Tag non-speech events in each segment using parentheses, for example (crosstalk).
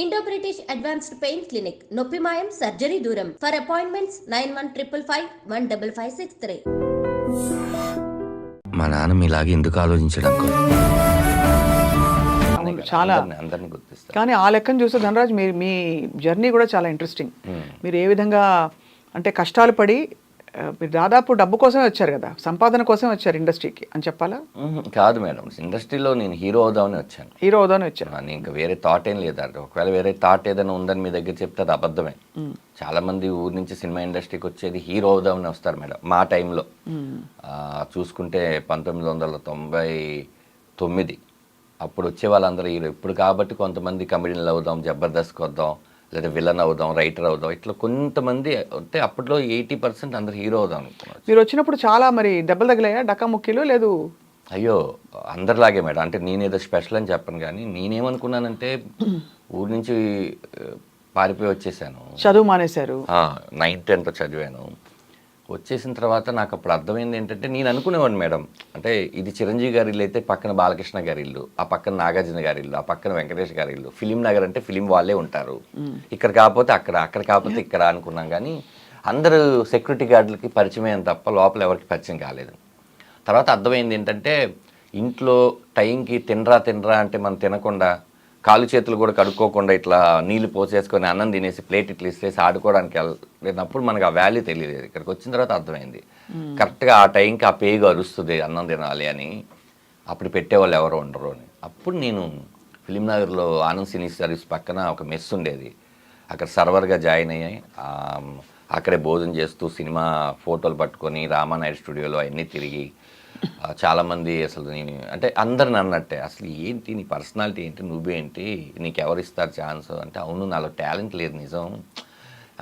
Indo British advanced pain clinic నొప్పి మాయం surgery దూరం for appointments nine one triple five one double five six three మా నాన్న మీలాగే ఎందుకు ఆలోచించడం చాలా. అందరిని గుర్తిస్తా. కానీ ఆ లెక్కను చూస్తే ధనరాజ్ మీ మీ జర్నీ కూడా చాలా ఇంట్రెస్టింగ్ మీరు ఏ విధంగా అంటే కష్టాలు పడి మీరు దాదాపు డబ్బు కోసమే వచ్చారు కదా సంపాదన కోసమే వచ్చారు ఇండస్ట్రీకి అని చెప్పాలా. కాదు మేడం ఇండస్ట్రీలో నేను హీరో అవుదామని వచ్చాను. హీరో అవుదాని వచ్చారు. నాకు ఇంకా వేరే థాట్ ఏం లేదంటే ఒకవేళ వేరే థాట్ ఏదైనా ఉందని మీ దగ్గర చెప్తే అది అబద్ధమే. చాలా మంది ఊరి నుంచి సినిమా ఇండస్ట్రీకి వచ్చేది హీరో అవుదామని వస్తారు మేడం మా టైంలో. చూసుకుంటే పంతొమ్మిది వందల తొంభై తొమ్మిది. అప్పుడు వచ్చే వాళ్ళందరూ హీరో. ఇప్పుడు కాబట్టి కొంతమంది కమెడీలు అవుదాం జబర్దస్త్కి వద్దాం లేదా విలన్ అవుదాం రైటర్ అవుదాం ఇట్లా కొంతమంది అంటే అప్పట్లో ఎయిటీ పర్సెంట్ అందరు హీరో అవుదాం అనుకున్నారు. మీరు వచ్చినప్పుడు చాలా మరి దెబ్బలు తగిలాయా? డక్కా ముక్కీలు లేదు? అయ్యో అందరిలాగే మేడం. అంటే నేనేదో స్పెషల్ అని చెప్పను కానీ నేనేమనుకున్నానంటే (clears throat) ఊరి నుంచి పారిపోయి వచ్చేసాను. చదువు మానేశారు. నైన్త్ టెన్త్ చదివాను. వచ్చేసిన తర్వాత నాకు అప్పుడు అర్థమైంది ఏంటంటే నేను అనుకునేవాడిని మేడం. అంటే ఇది చిరంజీవి గారి ఇల్లు అయితే పక్కన బాలకృష్ణ గారి ఇల్లు ఆ పక్కన నాగార్జున గారి ఇల్లు ఆ పక్కన వెంకటేష్ గారి ఇల్లు. ఫిలిం నగర్ అంటే ఫిలిం వాళ్ళే ఉంటారు. ఇక్కడ కాకపోతే అక్కడ అక్కడ కాకపోతే ఇక్కడ అనుకున్నాం కానీ అందరూ సెక్యూరిటీ గార్డులకి పరిచయం తప్ప లోపల ఎవరికి పరిచయం కాలేదు. తర్వాత అర్థమైంది ఏంటంటే ఇంట్లో టైంకి తినరా తినరా అంటే మనం తినకుండా కాలు చేతులు కూడా కడుక్కోకుండా ఇట్లా నీళ్ళు పోసేసుకొని అన్నం తినేసి ప్లేట్ ఇట్లా ఇస్తేసి ఆడుకోవడానికి వెళ్ళినప్పుడు మనకు ఆ వాల్యూ తెలియలేదు. ఇక్కడికి వచ్చిన తర్వాత అర్థమైంది. కరెక్ట్గా ఆ టైంకి ఆ పేగు అరుస్తుంది అన్నం తినాలి అని. అప్పుడు పెట్టేవాళ్ళు ఎవరు ఉండరు అని. అప్పుడు నేను ఫిలిం నగర్లో ఆనంద్ సినీ సర్వీస్ పక్కన ఒక మెస్ ఉండేది. అక్కడ సర్వర్గా జాయిన్ అయ్యాయి అక్కడే భోజనం చేస్తూ సినిమా ఫోటోలు పట్టుకొని రామానాయుడు స్టూడియోలో అవన్నీ తిరిగి చాలామంది అసలు నేను అంటే అందరిని అన్నట్టే అసలు ఏంటి నీ పర్సనాలిటీ ఏంటి నువ్వేంటి నీకు ఎవరు ఇస్తారు ఛాన్స్? అంటే అవును నాలో టాలెంట్ లేదు నిజం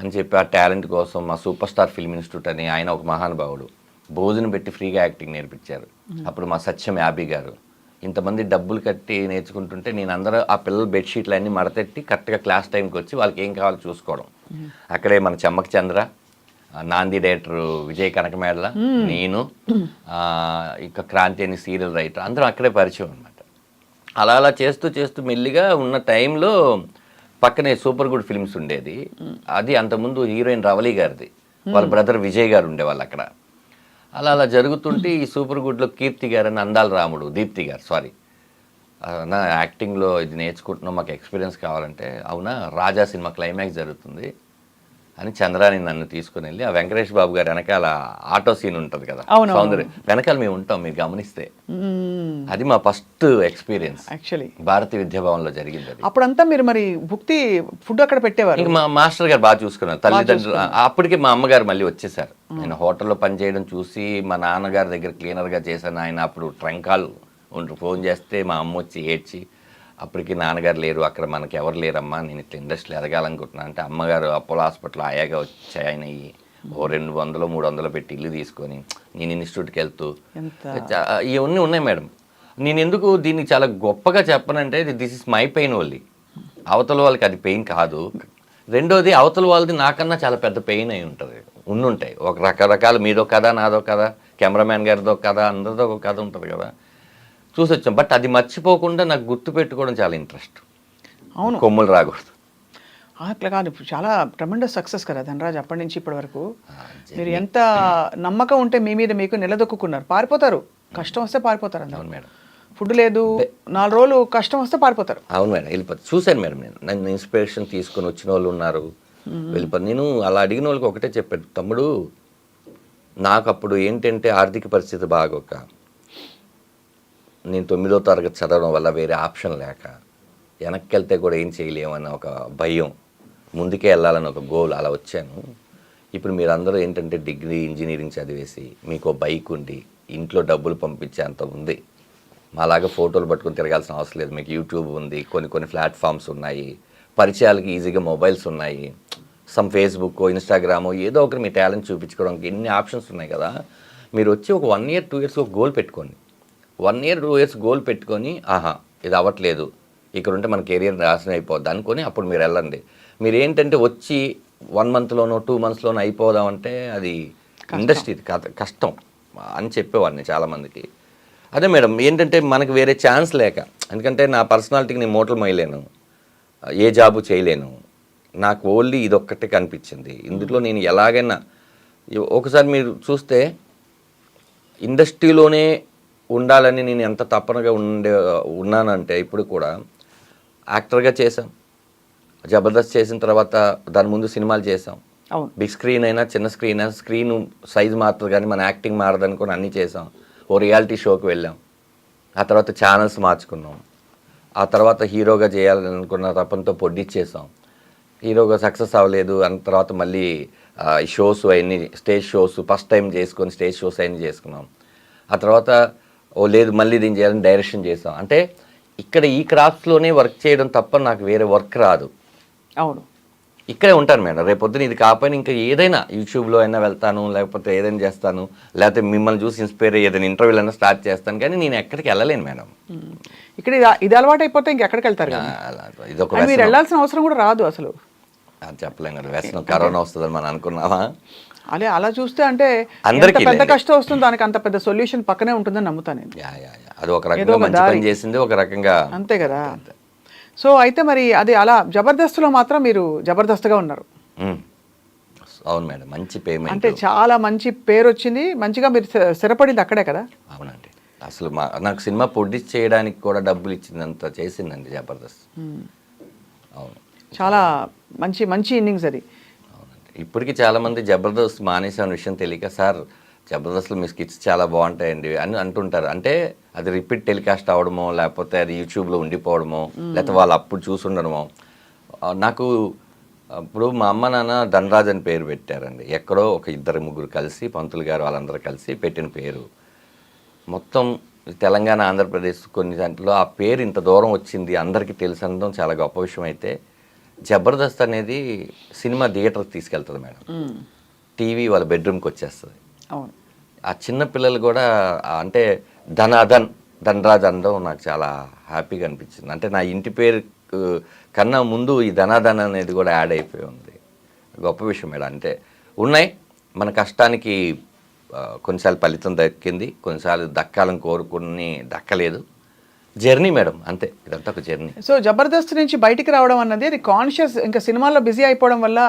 అని చెప్పి ఆ టాలెంట్ కోసం మా సూపర్ స్టార్ ఫిల్మ్ ఇన్స్టిట్యూట్ అని ఆయన ఒక మహానుభావుడు భోజనం పెట్టి ఫ్రీగా యాక్టింగ్ నేర్పించారు. అప్పుడు మా సత్యం యాబీ గారు ఇంతమంది డబ్బులు కట్టి నేర్చుకుంటుంటే నేను అందరూ ఆ పిల్లల బెడ్షీట్లు అన్నీ మడతెట్టి కరెక్ట్గా క్లాస్ టైంకి వచ్చి వాళ్ళకి ఏం కావాలో చూసుకోవడం. అక్కడే మన చెమ్మక్ చంద్ర నాంది డైరెక్టర్ విజయ్ కనకమేడల నేను ఇంకా క్రాంతి అని సీరియల్ రైటర్. అందరం అక్కడే పరిచయం అనమాట అలా అలా చేస్తూ చేస్తూ మెల్లిగా ఉన్న టైంలో పక్కనే సూపర్ గుడ్ ఫిల్మ్స్ ఉండేది. అది అంతకుముందు హీరోయిన్ రవలి గారిది. వాళ్ళ బ్రదర్ విజయ్ గారు ఉండేవాళ్ళు అక్కడ. అలా అలా జరుగుతుంటే ఈ సూపర్ గుడ్లో కీర్తి గారు అని అందాల రాముడు దీప్తి గారు సారీ నా యాక్టింగ్లో ఇది నేర్చుకుంటున్నాం మాకు ఎక్స్పీరియన్స్ కావాలంటే. అవునా? రాజా సినిమా క్లైమాక్స్ జరుగుతుంది. అని చంద్రాని నన్ను తీసుకుని వెళ్ళి ఆ వెంకటేష్ బాబు గారు వెనకాల ఆటో సీన్ ఉంటుంది కదా సౌందర్య వెనకాల మేము ఉంటాం మీరు గమనిస్తే. అది మా ఫస్ట్ ఎక్స్పీరియన్స్. యాక్చువల్లీ. భారతీ విద్యాభవన్లో జరిగింది అది. అప్పుడంతా మీరు మరి భుక్తి ఫుడ్ అక్కడ పెట్టేవారు? ఇంక మా మాస్టర్ గారు బాగా చూసుకున్నారు. తల్లిదండ్రులు అప్పటికే మా అమ్మగారు మళ్ళీ వచ్చేసారు. నేను హోటల్లో పనిచేయడం చూసి మా నాన్నగారి దగ్గర క్లీనర్గా చేశాను. ఆయన అప్పుడు ట్రంకాలు ఫోన్ చేస్తే మా అమ్మ వచ్చి ఏడ్చి అప్పటికి నాన్నగారు లేరు అక్కడ మనకి ఎవరు లేరమ్మా నేను ఇట్లా ఇండస్ట్రీ ఎదగాలనుకుంటున్నాను అంటే అమ్మగారు అపోలో హాస్పిటల్ ఆయాగా వచ్చి ఆయన ఓ రెండు వందలు మూడు వందలు పెట్టి ఇల్లు తీసుకొని నేను ఇన్స్టిట్యూట్కి వెళ్తూ ఇవన్నీ ఉన్నాయి మేడం. నేను ఎందుకు దీన్ని చాలా గొప్పగా చెప్పనంటే this is my pain only అవతల వాళ్ళకి అది పెయిన్ కాదు. రెండోది అవతల వాళ్ళది నాకన్నా చాలా పెద్ద పెయిన్ అయి ఉంటుంది ఉండుంటాయి. ఒక రకరకాల మీదో కథ నాదో కథ కెమెరామ్యాన్ గారిదో కథ అందరిదో ఒక కథ ఉంటుంది కదా. చూసి వచ్చాం బట్ అది మర్చిపోకుండా నాకు గుర్తు పెట్టుకోవడం చాలా ఇంట్రెస్ట్ అవును. కొమ్ములు రాకూడదు. అట్లా కాదు. చాలా ట్రమెండస్ సక్సెస్ కదా ధనరాజ్ అప్పటి నుంచి ఇప్పటి వరకు. మీరు ఎంత నమ్మకం ఉంటే మీ మీద మీకు నిలదొక్కున్నారు పారిపోతారు. కష్టం వస్తే పారిపోతారు అవును మేడం. ఫుడ్ లేదు. నాలుగు రోజులు కష్టం వస్తే పారిపోతారు. అవును మేడం. వెళ్ళిపోతుంది చూశాను మేడం నేను. నన్ను ఇన్స్పిరేషన్ తీసుకొని వచ్చిన వాళ్ళు ఉన్నారు. వెళ్ళిపోయి నేను అలా అడిగిన వాళ్ళకి ఒకటే చెప్పాను. తమ్ముడు నాకు అప్పుడు ఏంటంటే ఆర్థిక పరిస్థితి బాగోక. నేను తొమ్మిదో తరగతి చదవడం వల్ల వేరే ఆప్షన్ లేక వెనక్కి వెళ్తే కూడా ఏం చేయలేమన్న ఒక భయం. ముందుకే వెళ్ళాలని ఒక గోల్ అలా వచ్చాను. ఇప్పుడు మీరందరూ ఏంటంటే డిగ్రీ ఇంజనీరింగ్ చదివేసి మీకు బైక్ ఉండి ఇంట్లో డబ్బులు పంపించే అంత ఉంది. మాలాగా ఫోటోలు పట్టుకొని తిరగాల్సిన అవసరం లేదు. మీకు యూట్యూబ్ ఉంది కొన్ని కొన్ని ప్లాట్ఫామ్స్ ఉన్నాయి పరిచయాలకి ఈజీగా మొబైల్స్ ఉన్నాయి. సమ్ ఫేస్బుక్ ఇన్స్టాగ్రామ్ ఏదో ఒకటి మీ టాలెంట్ చూపించుకోవడానికి ఎన్ని ఆప్షన్స్ ఉన్నాయి కదా? మీరు వచ్చి ఒక వన్ ఇయర్ టూ ఇయర్స్ ఒక గోల్ పెట్టుకోండి. One year two years goal పెట్టుకొని ఆహా ఇది అవ్వట్లేదు. ఇక్కడ ఉంటే మన కెరియర్ నాశనం అయిపోద్ది అనుకొని అప్పుడు మీరు వెళ్ళండి. మీరు ఏంటంటే వచ్చి వన్ మంత్లోనో టూ మంత్స్లోనో అయిపోదామంటే అది ఇండస్ట్రీ కష్టం. అని చెప్పేవాడిని చాలామందికి. అదే మేడం ఏంటంటే మనకి వేరే ఛాన్స్ లేక ఎందుకంటే నా పర్సనాలిటీకి నేను మోటలు మొయ్యలేను ఏ జాబు చేయలేను. నాకు ఓన్లీ ఇదొక్కటే కనిపించింది. ఇందులో నేను ఎలాగైనా ఒకసారి మీరు చూస్తే ఇండస్ట్రీలోనే ఉండాలని నేను ఎంత తప్పనగా ఉండే ఉన్నానంటే ఇప్పుడు కూడా యాక్టర్గా చేశాం. జబర్దస్త్ చేసిన తర్వాత దాని ముందు సినిమాలు చేసాం బిగ్ స్క్రీన్ అయినా చిన్న స్క్రీన్ అయినా స్క్రీన్ సైజ్ మారుతుంది కానీ మన యాక్టింగ్ మారదనుకుని అన్నీ చేసాం ఓ రియాలిటీ షోకి వెళ్ళాం. ఆ తర్వాత ఛానల్స్ మార్చుకున్నాం. ఆ తర్వాత హీరోగా చేయాలనుకున్న తపంతో పొడ్డిచ్చేసాం హీరోగా సక్సెస్ అవ్వలేదు. అన్న తర్వాత మళ్ళీ షోస్ అవన్నీ స్టేజ్ షోస్ ఫస్ట్ టైం చేసుకొని స్టేజ్ షోస్ అవన్నీ చేసుకున్నాం. ఆ తర్వాత ఓ లేదు మళ్ళీ దీన్ని చేయాలని డైరెక్షన్ చేసాం. అంటే ఇక్కడ ఈ క్రాఫ్ట్స్లోనే వర్క్ చేయడం తప్ప నాకు వేరే వర్క్ రాదు. అవును. ఇక్కడే ఉంటాను మేడం. రేపు పొద్దున ఇది కాకపోయినా ఇంకా ఏదైనా యూట్యూబ్లో అయినా వెళ్తాను లేకపోతే ఏదైనా చేస్తాను లేకపోతే మిమ్మల్ని చూసి ఇన్స్పైర్ అయ్యి ఏదైనా ఇంటర్వ్యూలు అయినా స్టార్ట్ చేస్తాను కానీ నేను ఎక్కడికి వెళ్ళలేను మేడం. ఇక్కడ ఇది ఇది అలవాటు అయిపోతే ఇంకెక్కడికి వెళ్తారు మీరు వ్యసనం. వెళ్ళాల్సిన అవసరం కూడా రాదు అసలు. అది చెప్పలేం కదా వ్యసనం. కరోనా వస్తుందని మనం అనుకున్నావా అదే అలా చూస్తే అంటే అందరికీ పెద్ద. కష్టం వస్తుందో దానికి అంత పెద్ద సొల్యూషన్ పక్కనే ఉంటుందని నమ్ముతాను నేను. అది ఒక రకంగా మంచి. పని చేసింది ఒక రకంగా అంతే కదా. సో అయితే మరి అది అలా జబర్దస్త్లో మాత్రం మీరు జబర్దస్త్గా ఉన్నారు. అవును మేడం మంచి పేమెంట్. అంటే చాలా మంచి పేరు వచ్చింది మంచిగా మీరు స్థిర- స్థిరపడింది అక్కడే కదా? అవునండి. అసలు మా నాకు సినిమా ప్రొడ్యూస్ చేయడానికి కూడా డబ్బులు ఇచ్చిందంత చేసిందండి జబర్దస్త్. అవును. చాలా మంచి మంచి ఇన్నింగ్స్ అది. ఇప్పటికీ చాలామంది జబర్దస్త్ మానేసిన విషయం తెలియక సార్ జబర్దస్త్లో మీ స్కిట్స్ చాలా బాగుంటాయండి అని అంటుంటారు. అంటే అది రిపీట్ టెలికాస్ట్ అవడమో లేకపోతే అది యూట్యూబ్లో ఉండిపోవడమో లేకపోతే వాళ్ళు అప్పుడు చూసుండడమో. నాకు అప్పుడు మా అమ్మ నాన్న ధనరాజ్ అని పేరు పెట్టారండి. ఎక్కడో ఒక ఇద్దరు ముగ్గురు కలిసి పంతులు గారు వాళ్ళందరూ కలిసి పెట్టిన పేరు. మొత్తం తెలంగాణ ఆంధ్రప్రదేశ్ కొన్ని దాంట్లో ఆ పేరు ఇంత దూరం వచ్చింది అందరికీ తెలిసి అనడం చాలా గొప్ప విషయం అయితే జబర్దస్త్ అనేది సినిమా థియేటర్కి తీసుకెళ్తుంది మేడం. టీవీ వాళ్ళ బెడ్రూమ్కి వచ్చేస్తుంది. ఆ చిన్న పిల్లలు కూడా అంటే ధనాధన్ ధనరాజ్ అనడం నాకు చాలా హ్యాపీగా అనిపించింది. అంటే నా ఇంటి పేరు కన్నా ముందు ఈ ధనాధన్ అనేది కూడా యాడ్ అయిపోయి ఉంది. గొప్ప విషయం మేడం. అంటే ఉన్నాయి మన కష్టానికి కొన్నిసార్లు ఫలితం దక్కింది కొన్నిసార్లు దక్కాలని కోరుకుని దక్కలేదు. జర్నీ మేడం అంతే. ఇదంతా ఒక జర్నీ. సో జబర్దస్త్ నుంచి బయటికి రావడం అన్నది అది కాన్షియస్ ఇంకా సినిమాల్లో బిజీ అయిపోవడం వల్ల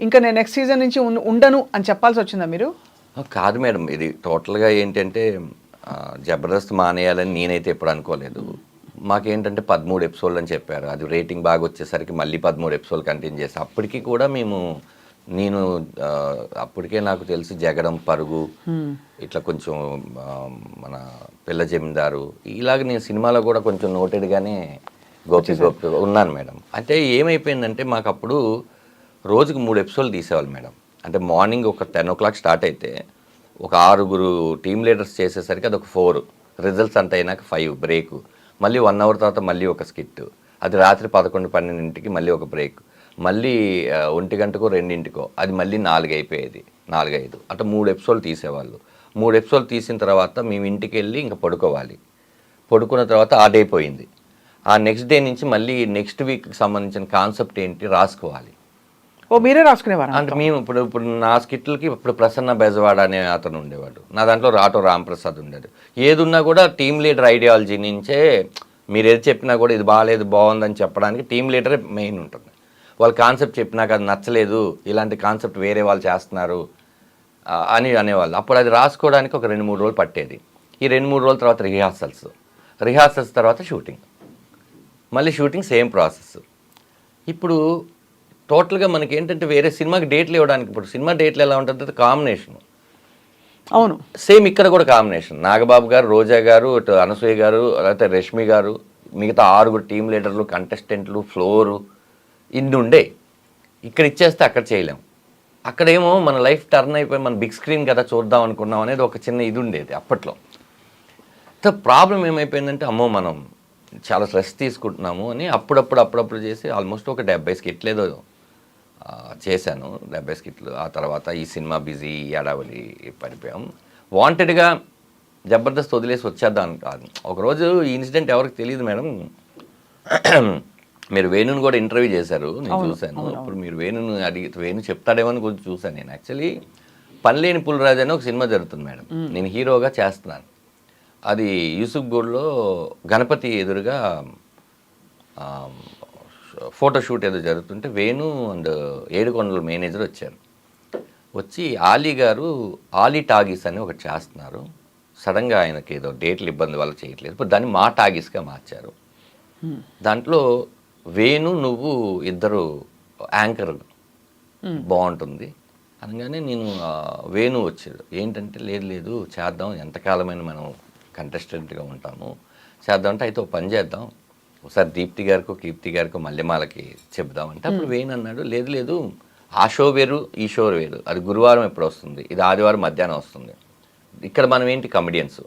ఇంకా నేను నెక్స్ట్ సీజన్ నుంచి ఉండను అని చెప్పాల్సి వచ్చిందా మీరు? కాదు మేడం. ఇది టోటల్గా ఏంటంటే జబర్దస్త్ మానేయాలని నేనైతే ఎప్పుడు అనుకోలేదు. మాకేంటంటే పదమూడు ఎపిసోడ్లు అని చెప్పారు. అది రేటింగ్ బాగా వచ్చేసరికి మళ్ళీ పదమూడు ఎపిసోడ్ కంటిన్యూ చేసి అప్పటికి కూడా మేము నేను అప్పటికే నాకు తెలిసి జగడం పరుగు ఇట్లా కొంచెం మన పిల్ల జమీందారు ఇలాగ నేను సినిమాలో కూడా కొంచెం నోటెడ్గానే గోపి గోపి ఉన్నాను మేడం. అంటే ఏమైపోయిందంటే మాకు అప్పుడు రోజుకు మూడు ఎపిసోడ్లు తీసేవాళ్ళు మేడం. అంటే మార్నింగ్ ఒక టెన్ ఓ క్లాక్ స్టార్ట్ అయితే ఒక ఆరుగురు టీమ్ లీడర్స్ చేసేసరికి అది ఒక ఫోర్. రిజల్ట్స్ అంత అయినాక ఫైవ్ బ్రేక్. మళ్ళీ వన్ అవర్ తర్వాత మళ్ళీ ఒక స్కిట్ అది రాత్రి పదకొండు పన్నెండింటికి మళ్ళీ ఒక బ్రేక్. మళ్ళీ ఒంటి గంటకో రెండింటికో అది మళ్ళీ నాలుగు అయిపోయేది నాలుగైదు. అట్లా మూడు ఎపిసోడ్లు తీసేవాళ్ళు. మూడు ఎపిసోడ్లు తీసిన తర్వాత మేము ఇంటికి వెళ్ళి ఇంకా పడుకోవాలి. పడుకున్న తర్వాత ఆ డే పోయింది. ఆ నెక్స్ట్ డే నుంచి మళ్ళీ నెక్స్ట్ వీక్కి సంబంధించిన కాన్సెప్ట్ ఏంటి రాసుకోవాలి. ఓ మీరే రాసుకునేవారా? అంటే మేము ఇప్పుడు ఇప్పుడు నా స్కిట్లకి ఇప్పుడు ప్రసన్న బెజవాడ అనే అతను ఉండేవాడు. నా దాంట్లో రాటో రాంప్రసాద్ ఉండేది. ఏది ఉన్నా కూడా టీమ్ లీడర్ ఐడియాలజీ నుంచే మీరు ఏది చెప్పినా కూడా ఇది బాగాలేదు బాగుందని చెప్పడానికి టీమ్ లీడరే మెయిన్ ఉంటుంది. వాళ్ళ కాన్సెప్ట్ చెప్పినాక అది నచ్చలేదు ఇలాంటి కాన్సెప్ట్ వేరే వాళ్ళు చేస్తున్నారు అని అనేవాళ్ళు. అప్పుడు అది రాసుకోవడానికి ఒక రెండు మూడు రోజులు పట్టేది. ఈ రెండు మూడు రోజుల తర్వాత రిహార్సల్స్. రిహార్సల్స్ తర్వాత షూటింగ్. మళ్ళీ షూటింగ్ సేమ్ ప్రాసెస్. ఇప్పుడు టోటల్గా మనకి ఏంటంటే వేరే సినిమాకి డేట్లు ఇవ్వడానికి ఇప్పుడు సినిమా డేట్లు ఎలా ఉంటుంది కాంబినేషన్. అవును. సేమ్ ఇక్కడ కూడా కాంబినేషన్. నాగబాబు గారు రోజా గారు ఇటు అనసూయ గారు లేకపోతే రష్మి గారు మిగతా ఆరుగురు టీం లీడర్లు కంటెస్టెంట్లు ఫ్లోరు ఇన్ని ఉండే ఇక్కడ ఇచ్చేస్తే అక్కడ చేయలేం. అక్కడేమో మన లైఫ్ టర్న్ అయిపోయి మన బిగ్ స్క్రీన్ కదా చూద్దాం అనుకున్నాం అనేది ఒక చిన్న ఇది ఉండేది అప్పట్లో ప్రాబ్లం ఏమైపోయిందంటే అమ్మో మనం చాలా స్ట్రెస్ తీసుకుంటున్నాము అని అప్పుడప్పుడు అప్పుడప్పుడు చేసి ఆల్మోస్ట్ ఒక డెబ్బై స్కిట్లేదో ఆ, చేశాను. డెబ్బై స్కిట్లు. ఆ తర్వాత ఈ సినిమా బిజీ ఏడావలి పడిపోయాం. వాంటెడ్గా జబర్దస్త్ వదిలేసి వచ్చేద్దాం. అని కాదు ఒకరోజు ఈ ఇన్సిడెంట్ ఎవరికి తెలియదు మేడం. మీరు వేణుని కూడా ఇంటర్వ్యూ చేశారు నేను చూశాను. అప్పుడు మీరు వేణుని అడిగి వేణు చెప్తాడేమో అని కొంచెం చూశాను నేను. యాక్చువల్లీ పనిలేని పులిరాజు అని ఒక సినిమా జరుగుతుంది మేడం. నేను హీరోగా చేస్తున్నాను. అది యూసుఫ్ గూడ్లో గణపతి ఎదురుగా ఆ, ఫోటో షూట్ ఏదో జరుగుతుంటే వేణు అండ్ ఏడుకొండల మేనేజర్ వచ్చారు. వచ్చి ఆలీ గారు ఆలీ టాగీస్ అని ఒకటి చేస్తున్నారు. సడన్గా ఆయనకి ఏదో డేట్లు ఇబ్బంది వల్ల చేయట్లేదు. ఇప్పుడు దాన్ని మా టాగీస్గా మార్చారు. దాంట్లో వేణు నువ్వు ఇద్దరు యాంకర్ బాగుంటుంది. అనగానే నేను వేణు వచ్చాడు. ఏంటంటే లేదు లేదు చేద్దాం. ఎంతకాలమైన మనం కంటెస్టెంట్గా ఉంటాము. చేద్దాం అంటే అయితే పని చేద్దాం. ఒకసారి దీప్తి గారికో కీర్తి గారికో మల్లెమాలకి చెప్దాం అంటే అప్పుడు వేణు అన్నాడు లేదు లేదు ఆ షో వేరు ఈ షో వేరు. అది గురువారం ఎప్పుడు వస్తుంది? ఇది ఆదివారం మధ్యాహ్నం వస్తుంది. ఇక్కడ మనం ఏంటి కమెడియన్స్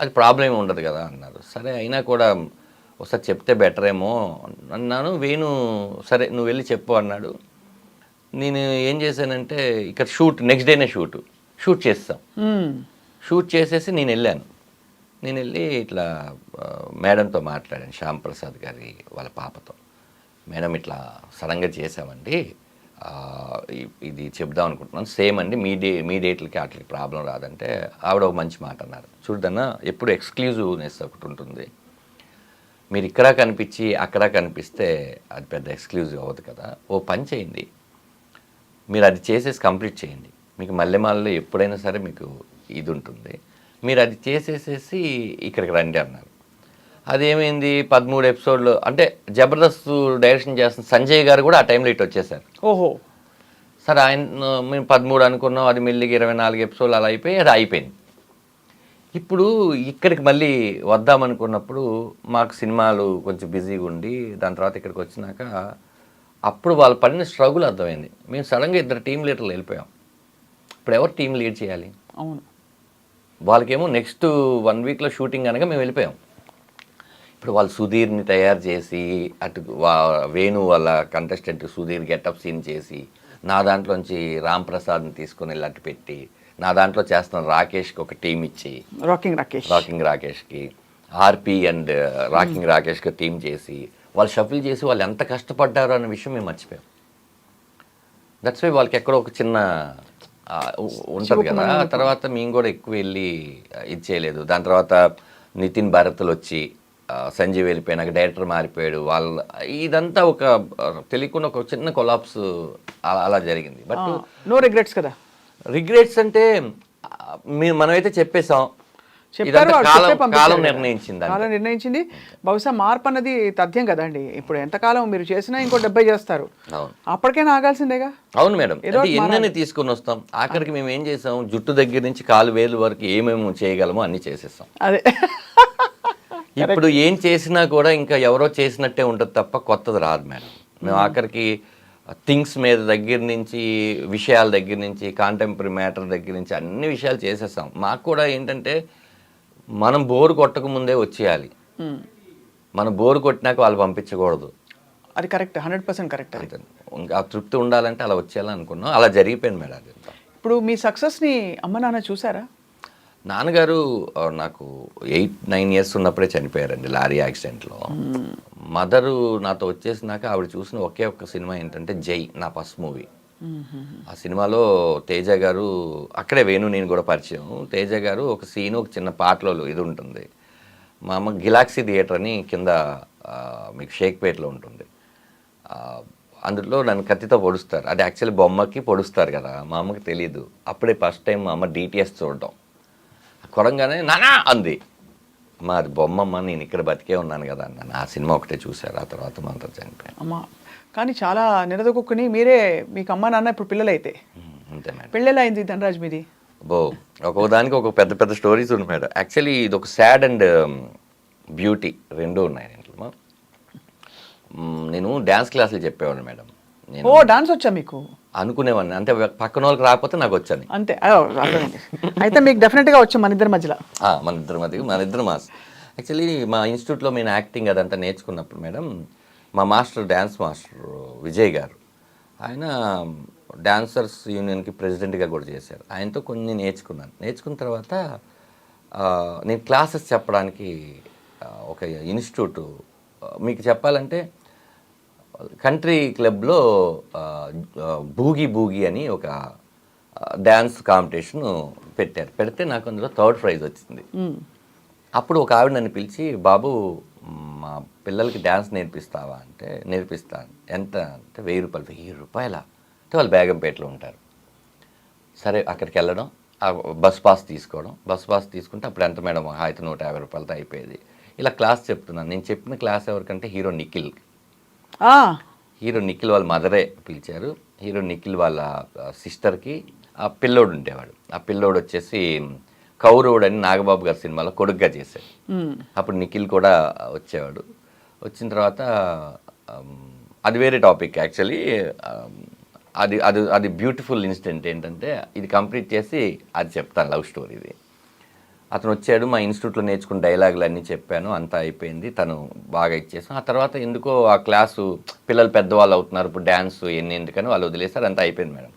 అది ప్రాబ్లం ఏమి ఉండదు కదా అన్నారు. సరే అయినా కూడా ఒకసారి చెప్తే బెటర్ ఏమో అన్నాను వేణు సరే నువ్వు వెళ్ళి చెప్పు అన్నాడు. నేను ఏం చేశానంటే ఇక్కడ షూట్ నెక్స్ట్ డేనే షూట్. షూట్ చేస్తాం. షూట్ చేసేసి నేను వెళ్ళాను. నేను వెళ్ళి ఇట్లా మేడంతో మాట్లాడాను శ్యామ్ ప్రసాద్ గారి వాళ్ళ పాపతో. మేడం ఇట్లా సడన్గా చేసామండి ఇది చెప్దాం అనుకుంటున్నాను. సేమ్ అండి మీ డే మీ డేట్లకి వాటికి ప్రాబ్లం రాదంటే ఆవిడ ఒక మంచి మాట అన్నారు. చూడదన్నా ఎప్పుడు ఎక్స్క్లూజివ్నెస్ ఒకటి ఉంటుంది. మీరు ఇక్కడ కనిపించి అక్కడ కనిపిస్తే అది పెద్ద ఎక్స్క్లూజివ్ అవ్వదు కదా. ఓ పని చేయండి. మీరు అది చేసేసి కంప్లీట్ చేయండి. మీకు మల్లెమాలలో ఎప్పుడైనా సరే మీకు ఇది ఉంటుంది మీరు అది చేసేసేసి ఇక్కడికి రండి అన్నారు. అదేమైంది? పదమూడు ఎపిసోడ్లు అంటే జబర్దస్త్ డైరెక్షన్ చేస్తున్న సంజయ్ గారు కూడా ఆ టైంలో ఇటు వచ్చేసారు. ఓహో. సరే ఆయన మేము పదమూడు అనుకున్నాం అది మెల్లిగా ఇరవై నాలుగు ఎపిసోడ్లు అలా అయిపోయి అది అయిపోయింది. ఇప్పుడు ఇక్కడికి మళ్ళీ వద్దామనుకున్నప్పుడు మాకు సినిమాలు కొంచెం బిజీగా ఉండి దాని తర్వాత ఇక్కడికి వచ్చినాక అప్పుడు వాళ్ళు పడిన స్ట్రగుల్ అర్థమైంది. మేము సడన్గా ఇద్దరు టీం లీడర్లు వెళ్ళిపోయాం. ఇప్పుడు ఎవరు టీం లీడ్ చేయాలి? అవును. వాళ్ళకేమో నెక్స్ట్ వన్ వీక్లో షూటింగ్ అనగా మేము వెళ్ళిపోయాం. ఇప్పుడు వాళ్ళు సుధీర్ని తయారు చేసి అటు వా వేణు వాళ్ళ కంటెస్టెంట్ సుధీర్ గెటప్ సీన్ చేసి నా దాంట్లోంచి రామ్ ప్రసాద్ని తీసుకొని వెళ్ళి అటు పెట్టి నా దాంట్లో చేస్తున్న రాకేష్కి ఒక టీం ఇచ్చి రాకింగ్ రాకేష్ రాకింగ్ రాకేష్కి ఆర్పి అండ్ రాకింగ్ రాకేష్కి టీం చేసి వాళ్ళు షఫిల్ చేసి వాళ్ళు ఎంత కష్టపడ్డారో అనే విషయం మేము మర్చిపోయాం. దట్స్ వై వాళ్ళకి ఎక్కడో ఒక చిన్న ఉంటుంది కదా. ఆ తర్వాత మేము కూడా ఎక్కువ వెళ్ళి ఇది చేయలేదు. దాని తర్వాత నితిన్ భారత్లు వచ్చి సంజీవ్ వెళ్ళిపోయినాక డైరెక్టర్ మారిపోయాడు. వాళ్ళ ఇదంతా ఒక తెలియకుండా ఒక చిన్న కొలాప్స్ అలా జరిగింది. బట్ నో రిగ్రెట్స్ కదా. రిగ్రెట్స్ అంటే మనమైతే వాళ్ళు కాలం. నిర్ణయించింది కాలం నిర్ణయించింది. బహుశా మార్పు అన్నది తథ్యం కదండి. ఇప్పుడు ఎంతకాలం మీరు చేసినా ఇంకో డెబ్బై చేస్తారు. అప్పటికైనా ఆగాల్సిందేగా అవును మేడం. ఎన్నని తీసుకొని వస్తాం? ఆఖరికి మేము ఏం చేసాం? జుట్టు దగ్గర నుంచి కాలు వేలు వరకు ఏమేమి చేయగలమో అన్ని చేసేస్తాం అదే. ఇప్పుడు ఏం చేసినా కూడా ఇంకా ఎవరో చేసినట్టే ఉంటుంది తప్ప కొత్తది రాదు మేడం. మేము ఆఖరికి థింగ్స్ మీద దగ్గర నుంచి విషయాల దగ్గర నుంచి కాంటెంపరీ మ్యాటర్ దగ్గర నుంచి అన్ని విషయాలు చేసేస్తాం మాకు కూడా ఏంటంటే మనం బోరు కొట్టక ముందే వచ్చేయాలి. మనం బోరు కొట్టినాక వాళ్ళు పంపించకూడదు. అది కరెక్ట్ హండ్రెడ్ పర్సెంట్ కరెక్ట్ అది. ఆ తృప్తి ఉండాలంటే అలా వచ్చేయాలని అనుకున్నాం. అలా జరిగిపోయింది మేడం అది ఇప్పుడు మీ సక్సెస్ని అమ్మ నాన్న చూసారా? నాన్నగారు నాకు ఎయిట్ నైన్ ఇయర్స్ ఉన్నప్పుడే చనిపోయారండి లారీ యాక్సిడెంట్లో. మదరు నాతో వచ్చేసినాక ఆవిడ చూసిన ఒకే ఒక్క సినిమా ఏంటంటే జై నా ఫస్ట్ మూవీ. ఆ సినిమాలో తేజ గారు అక్కడే వేణు నేను కూడా పరిచయం తేజ గారు ఒక సీన్ ఒక చిన్న పాటలో ఇది ఉంటుంది. మా అమ్మ గిలాక్సీ థియేటర్ అని కింద మీకు షేక్పేట్లో ఉంటుంది. అందులో నన్ను కత్తితో పొడుస్తారు. అది యాక్చువల్లీ బొమ్మకి పొడుస్తారు కదా మా అమ్మకి తెలియదు అప్పుడే ఫస్ట్ టైం మా అమ్మ డిటిఎస్ చూడటం కొరంగానే నానా అంది. మా అది బొమ్మమ్మ నేను ఇక్కడ బతికే ఉన్నాను కదా అన్నాను. ఆ సినిమా ఒకటే చూశారు ఆ తర్వాత మా అంతా చనిపోయాను. అమ్మ కానీ చాలా నిలదొక్కుని మీరే మీకు అమ్మ నాన్న ఇప్పుడు పిల్లలైతే. అంతే మేడం. పెళ్ళెలా అయింది ధనరాజ్ మీది? బో ఒక్కో దానికి ఒక పెద్ద పెద్ద స్టోరీస్ ఉన్నాయి మేడం. యాక్చువల్లీ ఇది ఒక సాడ్ అండ్ బ్యూటీ రెండు ఉన్నాయి దీంట్లో. నేను డ్యాన్స్ క్లాసులు చెప్పేవాడిని మేడం. నేను ఓ డాన్స్ వచ్చా మీకు? అనుకునేవాడిని. అంటే పక్కన వాళ్ళకి రాకపోతే నాకు వచ్చాను. అంతే. అయితే మీకు డెఫినెట్గా వచ్చాం మన ఇద్దరి మధ్యలో. మన ఇద్దరు మధ్య మన ఇద్దరు మాస్. యాక్చువల్లీ మా ఇన్స్టిట్యూట్లో నేను యాక్టింగ్ అదంతా నేర్చుకున్నప్పుడు మేడం మా మాస్టర్ డ్యాన్స్ మాస్టర్ విజయ్ గారు. ఆయన డాన్సర్స్ యూనియన్కి ప్రెసిడెంట్గా కూడా చేశారు. ఆయనతో కొన్ని నేర్చుకున్నాను. నేర్చుకున్న తర్వాత నేను క్లాసెస్ చెప్పడానికి ఒక ఇన్స్టిట్యూట్ మీకు చెప్పాలంటే కంట్రీ క్లబ్లో బూగి బూగి అని ఒక డ్యాన్స్ కాంపిటీషన్ పెట్టారు. పెడితే నాకు అందులో థర్డ్ ప్రైజ్ వచ్చింది. అప్పుడు ఒక ఆవిడ నన్ను పిలిచి బాబు మా పిల్లలకి డ్యాన్స్ నేర్పిస్తావా? అంటే నేర్పిస్తాను ఎంత? అంటే వెయ్యి రూపాయలు. వెయ్యి రూపాయల? అంటే వాళ్ళు బేగంపేటలో ఉంటారు. సరే అక్కడికి వెళ్ళడం బస్ పాస్ తీసుకోవడం. బస్ పాస్ తీసుకుంటే అప్పుడు ఎంత మేడం? అయితే నూట యాభై రూపాయలతో అయిపోయేది. ఇలా క్లాస్ చెప్తున్నాను. నేను చెప్పిన క్లాస్ ఎవరికంటే హీరో నిఖిల్ ఆ, హీరో నిఖిల్ వాళ్ళ మదరే పిలిచారు. హీరో నిఖిల్ వాళ్ళ సిస్టర్కి ఆ పిల్లోడు ఉండేవాడు. ఆ పిల్లోడు వచ్చేసి కౌరవుడు అని నాగబాబు గారి సినిమాలో కొడుగ్గా చేశాడు. అప్పుడు నిఖిల్ కూడా వచ్చేవాడు. వచ్చిన తర్వాత అది వేరే టాపిక్ యాక్చువల్లీ. అది అది అది బ్యూటిఫుల్ ఇన్సిడెంట్ ఏంటంటే ఇది కంప్లీట్ చేసి అది చెప్తాను లవ్ స్టోరీ ఇది అతను వచ్చాడు మా ఇన్స్టిట్యూట్లో నేర్చుకున్న డైలాగులు అన్నీ చెప్పాను అంతా అయిపోయింది తను బాగా ఇచ్చేసాం ఆ తర్వాత ఎందుకో ఆ క్లాసు పిల్లలు పెద్దవాళ్ళు అవుతున్నారు ఇప్పుడు డ్యాన్స్ ఎన్ని ఎందుకని వాళ్ళు వదిలేశారు అంతా అయిపోయింది మేడం.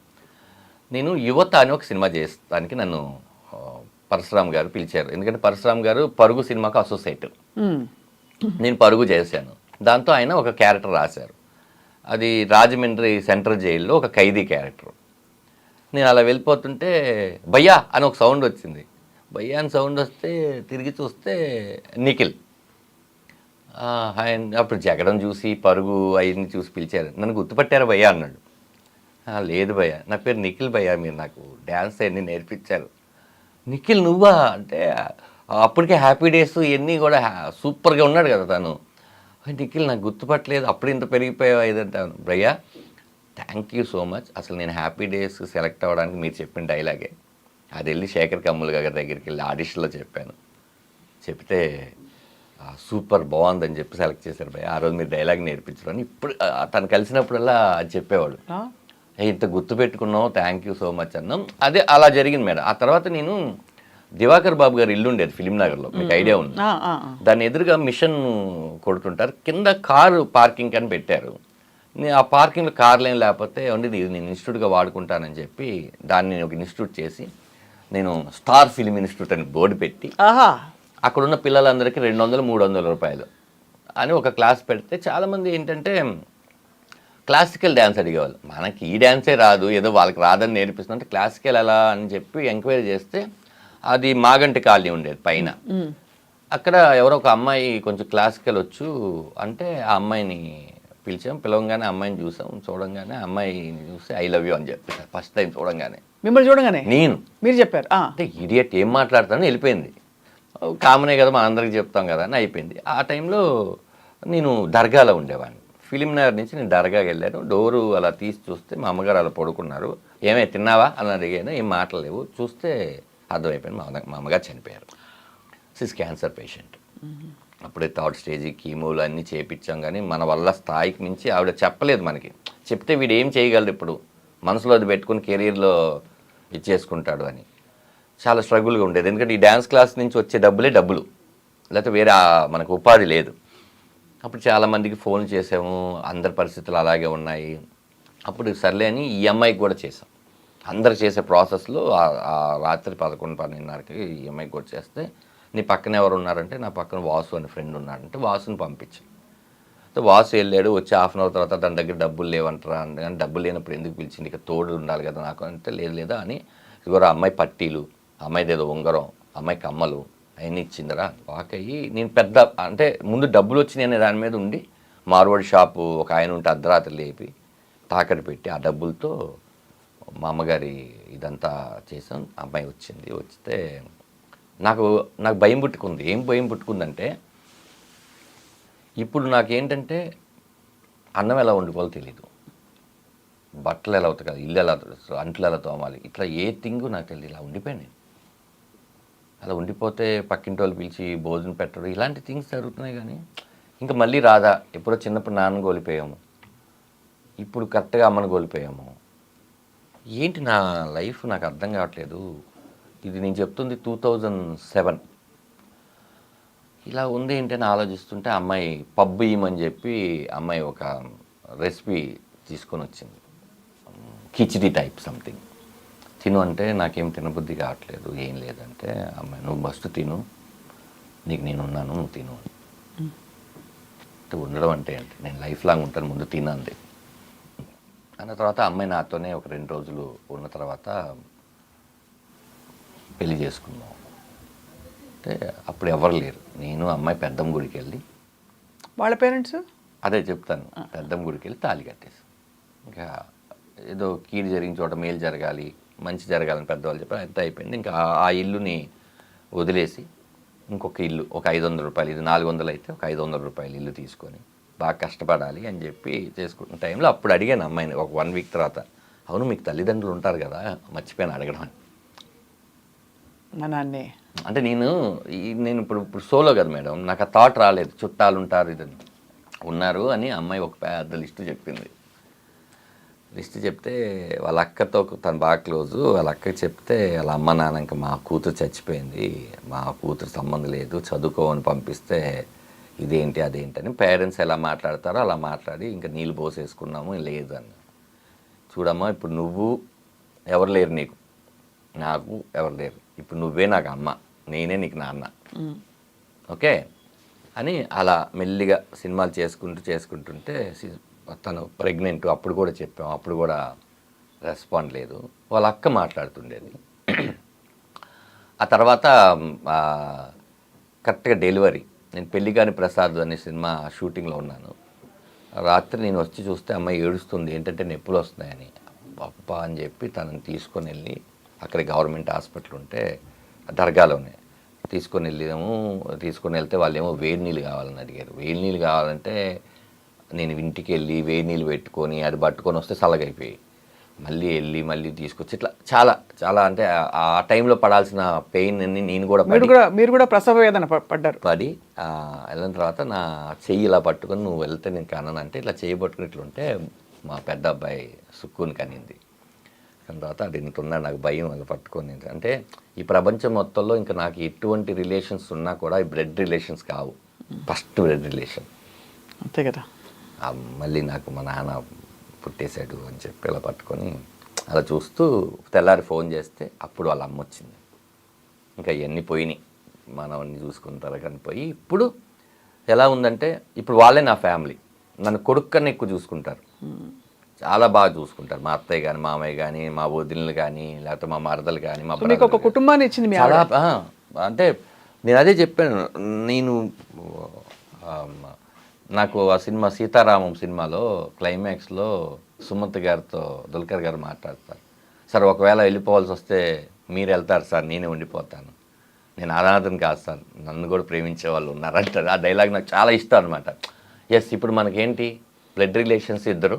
నేను యువత అని ఒక సినిమా చేస్తానికి నన్ను పరశురామ్ గారు పిలిచారు. ఎందుకంటే పరశురామ్ గారు పరుగు సినిమాకు అసోసియేట్. నేను పరుగు చేశాను. దాంతో ఆయన ఒక క్యారెక్టర్ రాశారు. అది రాజమండ్రి సెంట్రల్ జైల్లో ఒక ఖైదీ క్యారెక్టర్. నేను అలా వెళ్ళిపోతుంటే భయ్యా అని ఒక సౌండ్ వచ్చింది. భయ్యా అని సౌండ్ వస్తే తిరిగి చూస్తే నిఖిల్. ఆయన అప్పుడు జగడం చూసి పరుగు అవన్నీ చూసి పిలిచారు. నన్ను గుర్తుపట్టారు భయ్యా అన్నాడు. లేదు భయ్యా. నా పేరు నిఖిల్ భయ్యా. మీరు నాకు డ్యాన్స్ అన్ని నేర్పించారు. నిఖిల్ నువ్వా? అంటే అప్పటికే హ్యాపీ డేస్ ఇవన్నీ కూడా సూపర్గా ఉన్నాడు కదా తను. నిఖిల్ నాకు గుర్తుపట్టలేదు. అప్పుడు ఇంత పెరిగిపోయావు ఏదంటాను భయ్యా థ్యాంక్ యూ సో మచ్ అసలు నేను హ్యాపీ డేస్ సెలెక్ట్ అవ్వడానికి మీరు చెప్పిన డైలాగే. అది వెళ్ళి శేఖర్ కమ్ముల్ గారి దగ్గరికి వెళ్ళి ఆడిషన్లో చెప్పాను. చెప్తే "ఆ, సూపర్ బాగుందని చెప్పి సెలెక్ట్ చేశారు భయ్య. ఆ రోజు మీరు డైలాగ్ నేర్పించరు అని ఇప్పుడు తను కలిసినప్పుడల్లా అది చెప్పేవాడు. ఆ, "ఏ, ఇంత గుర్తు పెట్టుకున్నావు థ్యాంక్ యూ సో మచ్ అన్నాం. అదే అలా జరిగింది మేడం. ఆ తర్వాత నేను దివాకర్ బాబు గారి ఇల్లు ఉండేది ఫిలిం నగర్లో. మీకు ఐడియా ఉంది. దాని ఎదురుగా మిషన్ కొడుతుంటారు. కింద కారు పార్కింగ్ అని పెట్టారు. నేను ఆ పార్కింగ్లో కార్లు ఏం లేకపోతే ఉండి ఇది నేను ఇన్స్టిట్యూట్గా వాడుకుంటానని చెప్పి దాన్ని నేను ఒక ఇన్స్టిట్యూట్ చేసి నేను స్టార్ ఫిలిం ఇన్స్టిట్యూట్ అని బోర్డు పెట్టి ఆహా. అక్కడున్న పిల్లలందరికీ రెండు వందలు మూడు వందల రూపాయలు అని ఒక క్లాస్ పెడితే చాలామంది ఏంటంటే క్లాసికల్ డ్యాన్స్ అడిగేవాళ్ళు. మనకి ఈ డ్యాన్సే రాదు ఏదో వాళ్ళకి రాదని నేర్పిస్తుంది అంటే క్లాసికల్ ఎలా అని చెప్పి ఎంక్వైరీ చేస్తే అది మాగంటి కాలనీ ఉండేది పైన. అక్కడ ఎవరో ఒక అమ్మాయి కొంచెం క్లాసికల్ వచ్చు అంటే ఆ అమ్మాయిని పిలిచాం పిలవంగానే అమ్మాయిని చూసాం చూడంగానే అమ్మాయిని చూసి ఐ లవ్ యూ అని చెప్పేసారు ఫస్ట్ టైం చూడంగానే. మిమ్మల్ని చూడగానే? నేను. మీరు చెప్పారు. అంటే ఇడియట్ ఏం మాట్లాడతానని వెళ్ళిపోయింది. కామనే కదా మనందరికి చెప్తాం కదా అని అయిపోయింది. ఆ టైంలో నేను దర్గాలో ఉండేవాడిని. ఫిలిం నగర్ నుంచి నేను దర్గాకి వెళ్ళాను. డోరు అలా తీసి చూస్తే మా అమ్మగారు అలా పడుకున్నారు. ఏమే తిన్నావా? అని అడిగాను. ఏం మాటలేవు చూస్తే అర్థమైపోయింది మా మా అమ్మగారు చనిపోయారు. సిస్ క్యాన్సర్ పేషెంట్ అప్పుడే థర్డ్ స్టేజ్ కీమోలు అన్నీ చేపించాం కానీ మన వల్ల స్థాయికి మించి ఆవిడ చెప్పలేదు మనకి. చెప్తే వీడు ఏం చేయగలడు ఇప్పుడు? మనసులో అది పెట్టుకుని కెరీర్లో ఇచ్చేసుకుంటాడు అని. చాలా స్ట్రగుల్గా ఉండేది. ఎందుకంటే ఈ డ్యాన్స్ క్లాస్ నుంచి వచ్చే డబ్బులే డబ్బులు. లేకపోతే వేరే మనకు ఉపాధి లేదు. అప్పుడు చాలామందికి ఫోన్ చేసాము. అందరి పరిస్థితులు అలాగే ఉన్నాయి. అప్పుడు సర్లే అని ఈఎంఐకి కూడా చేసాం. అందరు చేసే ప్రాసెస్లో రాత్రి పదకొండు పన్నెండున్నరకి ఈఎంఐ కూడా చేస్తే నీ పక్కన ఎవరు ఉన్నారంటే నా పక్కన వాసు అనే ఫ్రెండ్ ఉన్నాడంటే వాసుని పంపించాను వాసు వెళ్ళాడు వచ్చి హాఫ్ అన్ అవర్ తర్వాత తన దగ్గర డబ్బులు లేవంటారా అని. కానీ డబ్బులు లేనప్పుడు ఎందుకు పిలిచింది? ఇక తోడు ఉండాలి కదా నాకు అంటే లేదు లేదా అని ఇదిగోరా అమ్మాయి పట్టీలు అమ్మాయిది ఏదో ఉంగరం అమ్మాయి కమ్మలు అవన్నీ ఇచ్చిందిరా. వాక్ అయ్యి నేను పెద్ద అంటే ముందు డబ్బులు వచ్చినాయి అనే దాని మీద ఉండి మార్వాడి షాపు ఒక ఆయన ఉంటే అర్ధరాత్రి లేపి తాకట్టు పెట్టి ఆ డబ్బులతో మా అమ్మగారి ఇదంతా చేసాం అమ్మాయి వచ్చింది. వస్తే నాకు నాకు భయం పుట్టుకుంది. ఏం భయం పుట్టుకుందంటే ఇప్పుడు నాకేంటంటే అన్నం ఎలా వండుకోవాలో తెలీదు. బట్టలు ఎలా ఉతకాలి ఇల్లు ఎలా అంట్లు ఎలా తోమాలి ఇట్లా ఏ థింగ్ నాకు తెలియదు ఇలా ఉండిపోయాను నేను. అలా ఉండిపోతే పక్కింటి వాళ్ళు పిలిచి భోజనం పెట్టడం ఇలాంటి థింగ్స్ జరుగుతున్నాయి కానీ ఇంకా మళ్ళీ రాదా? ఎప్పుడో చిన్నప్పుడు నాన్న కోల్పోయాము. ఇప్పుడు కరెక్ట్గా అమ్మని కోల్పోయాము. ఏంటి నా లైఫ్ నాకు అర్థం కావట్లేదు. ఇది నేను చెప్తుంది టూ థౌజండ్ సెవెన్. ఇలా ఉంది ఏంటని ఆలోచిస్తుంటే అమ్మాయి పబ్ ఇయ్యమని చెప్పి అమ్మాయి ఒక రెసిపీ తీసుకొని వచ్చింది. Khichdi type something. తిను అంటే నాకేం తినబుద్ధి కావట్లేదు ఏం లేదంటే అమ్మాయి నువ్వు ఫస్ట్ తిను నీకు నేను ఉన్నాను నువ్వు తిను అని. అంటే ఉండడం అంటే ఏంటి? నేను లైఫ్ లాంగ్ ఉంటాను ముందు తినంది అన్న తర్వాత అమ్మాయి నాతోనే ఒక రెండు రోజులు ఉన్న తర్వాత పెళ్ళి చేసుకుందాం. అంటే అప్పుడు ఎవరు లేరు. నేను అమ్మాయి పెద్దమ్మ గుడికి వెళ్ళి వాళ్ళ పేరెంట్స్? అదే చెప్తాను. పెద్దమ్మ గుడికి వెళ్ళి తాళి కట్టేసి. ఇంకా ఏదో కీడు జరిగిన చోట మేలు జరగాలి మంచి జరగాలని పెద్దవాళ్ళు చెప్పారు అంత అయిపోయింది. ఇంకా ఆ- ఆ ఇల్లుని వదిలేసి ఇంకొక ఇల్లు ఒక ఐదు వందల రూపాయలు ఇది నాలుగు వందలు అయితే ఒక ఐదు వందల రూపాయలు ఇల్లు తీసుకొని బాగా కష్టపడాలి అని చెప్పి చేసుకుంటున్న టైంలో అప్పుడు అడిగాను అమ్మాయిని ఒక వన్ వీక్ తర్వాత. అవును మీకు తల్లిదండ్రులు ఉంటారు కదా మర్చిపోయాను అడగడం అని. మనాన్ని అంటే నేను ఈ- నేను ఇప్పుడు ఇప్పుడు సోలో కదా మేడం. నాకు ఆ థాట్ రాలేదు. చుట్టాలు ఉంటారు ఇదని. ఉన్నారు అని అమ్మాయి ఒక పెద్ద లిస్టు చెప్పింది. లిస్ట్ చెప్తే వాళ్ళ అక్కతో తను బాగా క్లోజు. వాళ్ళ అక్కకి చెప్తే వాళ్ళ అమ్మ నాన్న ఇంకా మా కూతురు చచ్చిపోయింది. మా కూతురు సంబంధం లేదు. చదువుకోమని పంపిస్తే ఇదేంటి అదేంటి అని పేరెంట్స్ ఎలా మాట్లాడతారో అలా మాట్లాడి ఇంకా నీళ్ళు పోసేసుకున్నాము. లేదు చూడమ్మా ఇప్పుడు నువ్వు ఎవరు లేరు నీకు. నాకు ఎవరు లేరు. ఇప్పుడు నువ్వే నాకు అమ్మ నేనే నీకు నాన్న. ఓకే? అని అలా మెల్లిగా సినిమాలు చేసుకుంటూ చేసుకుంటుంటే తను ప్రెగ్నెంట్ అప్పుడు కూడా చెప్పాం అప్పుడు కూడా రెస్పాండ్ లేదు. వాళ్ళ అక్క మాట్లాడుతుండేది. ఆ తర్వాత కరెక్ట్గా డెలివరీ. నేను పెళ్ళిగాని ప్రసాద్ అనే సినిమా షూటింగ్లో ఉన్నాను. రాత్రి నేను వచ్చి చూస్తే అమ్మాయి ఏడుస్తుంది ఏంటంటే నొప్పులు వస్తున్నాయని. అప్ప అని చెప్పి తనని తీసుకొని వెళ్ళి అక్కడ గవర్నమెంట్ హాస్పిటల్ ఉంటే దర్గాలోనే. తీసుకొని వెళ్ళాము తీసుకొని వెళ్తే వాళ్ళు ఏమో వేడి నీళ్ళు కావాలని అడిగారు. వేడి నీళ్ళు కావాలంటే నేను ఇంటికి వెళ్ళి వేడి నీళ్ళు పెట్టుకొని అది పట్టుకొని వస్తే చల్లగైపోయి మళ్ళీ వెళ్ళి మళ్ళీ తీసుకొచ్చి ఇట్లా చాలా చాలా అంటే ఆ- టైంలో పడాల్సిన పెయిన్ అన్ని నేను కూడా మీరు కూడా మీరు కూడా ప్రసవ వేదన పడ్డారు. పడి వెళ్ళిన తర్వాత నా చెయ్యి ఇలా పట్టుకొని నువ్వు వెళ్తే నేను కనను అంటే ఇట్లా చెయ్యి పట్టుకుని ఇట్లా ఉంటే మా పెద్ద అబ్బాయి సుక్కుని కనింది. దాని తర్వాత అది ఇంత ఉన్నా నాకు భయం అలా పట్టుకొని అంటే ఈ ప్రపంచం మొత్తంలో ఇంకా నాకు ఎటువంటి రిలేషన్స్ ఉన్నా కూడా ఈ బ్లడ్ రిలేషన్స్ కావు. First blood relation. అంతే కదా. మళ్ళీ నాకు మా నాన్న పుట్టేశాడు అని చెప్పి ఇలా పట్టుకొని అలా చూస్తూ తెల్లారి ఫోన్ చేస్తే అప్పుడు వాళ్ళ అమ్మ వచ్చింది. ఇంకా ఇవన్నీ పోయినాయి. మనవన్నీ చూసుకుంటారు కానీ పోయి ఇప్పుడు ఎలా ఉందంటే ఇప్పుడు వాళ్ళే నా ఫ్యామిలీ. నన్ను కొడుకు కన్నా ఎక్కువ చూసుకుంటారు. చాలా బాగా చూసుకుంటారు. మా అత్తయ్య కానీ మామయ్య కానీ మా వదినలు కానీ లేకపోతే మా మరదలు కానీ మా మీకు ఒక. కుటుంబాన్ని ఇచ్చింది మీ చాలా అంటే నేను అదే చెప్పాను. నేను నాకు ఆ సినిమా సీతారామం సినిమాలో క్లైమాక్స్లో సుమంత్ గారితో దుల్కర్ గారు మాట్లాడతారు. సార్ ఒకవేళ వెళ్ళిపోవాల్సి వస్తే మీరు వెళ్తారు సార్ నేనే ఉండిపోతాను. నేను అనాథం కాదు సార్ నన్ను కూడా ప్రేమించే వాళ్ళు ఉన్నారంటారు. ఆ డైలాగ్ నాకు చాలా ఇష్టం అనమాట ఎస్ ఇప్పుడు మనకేంటి? బ్లడ్ రిలేషన్స్ ఇద్దరు.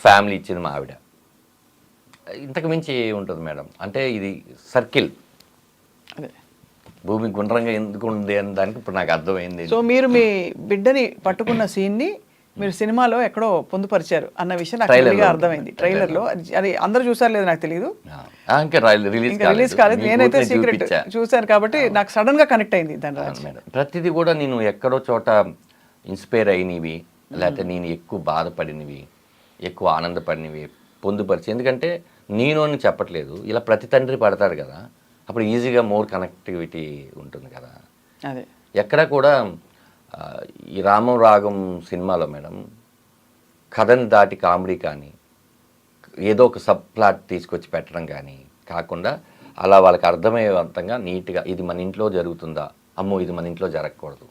ఫ్యామిలీ ఇచ్చింది మా ఆవిడ. ఇంతకు మించి ఉంటుంది మేడం? అంటే ఇది సర్కిల్. అదే. భూమి గుండ్రంగా ఎందుకు ఉంది అని దానికి ఇప్పుడు నాకు అర్థమైంది. సో మీరు మీ బిడ్డని పట్టుకున్న సీన్ని మీరు సినిమాలో ఎక్కడో పొందుపరిచారు అన్న విషయం నాకు Trailer clear గా లో. అర్థమైంది. ఉంటుంది. ట్రైలర్లో. అది- అది అందరూ చూసారు లేదు నాకు తెలియదు రిలీజ్ కాలేదు. నేనైతే సీక్రెట్ చూశాను కాబట్టి నాకు సడన్గా కనెక్ట్ అయింది దాని ప్రతిదీ కూడా నేను ఎక్కడో చోట ఇన్స్పైర్ అయినవి లేకపోతే నేను ఎక్కువ బాధపడినవి. ఎక్కువ ఆనందపడినవి పొందుపరిచి. ఎందుకంటే నేను అని చెప్పట్లేదు. ఇలా ప్రతి తండ్రి పడతాడు కదా. అప్పుడు ఈజీగా మోర్ కనెక్టివిటీ ఉంటుంది కదా. అదే. ఎక్కడ కూడా ఈ రామం రాగం సినిమాలో మేడం కథని దాటి కామెడీ కానీ ఏదో ఒక సబ్ ప్లాట్ తీసుకొచ్చి పెట్టడం కానీ కాకుండా అలా వాళ్ళకి అర్థమయ్యేవంతంగా నీట్గా ఇది మన ఇంట్లో జరుగుతుందా? అమ్మో ఇది మన ఇంట్లో జరగకూడదు.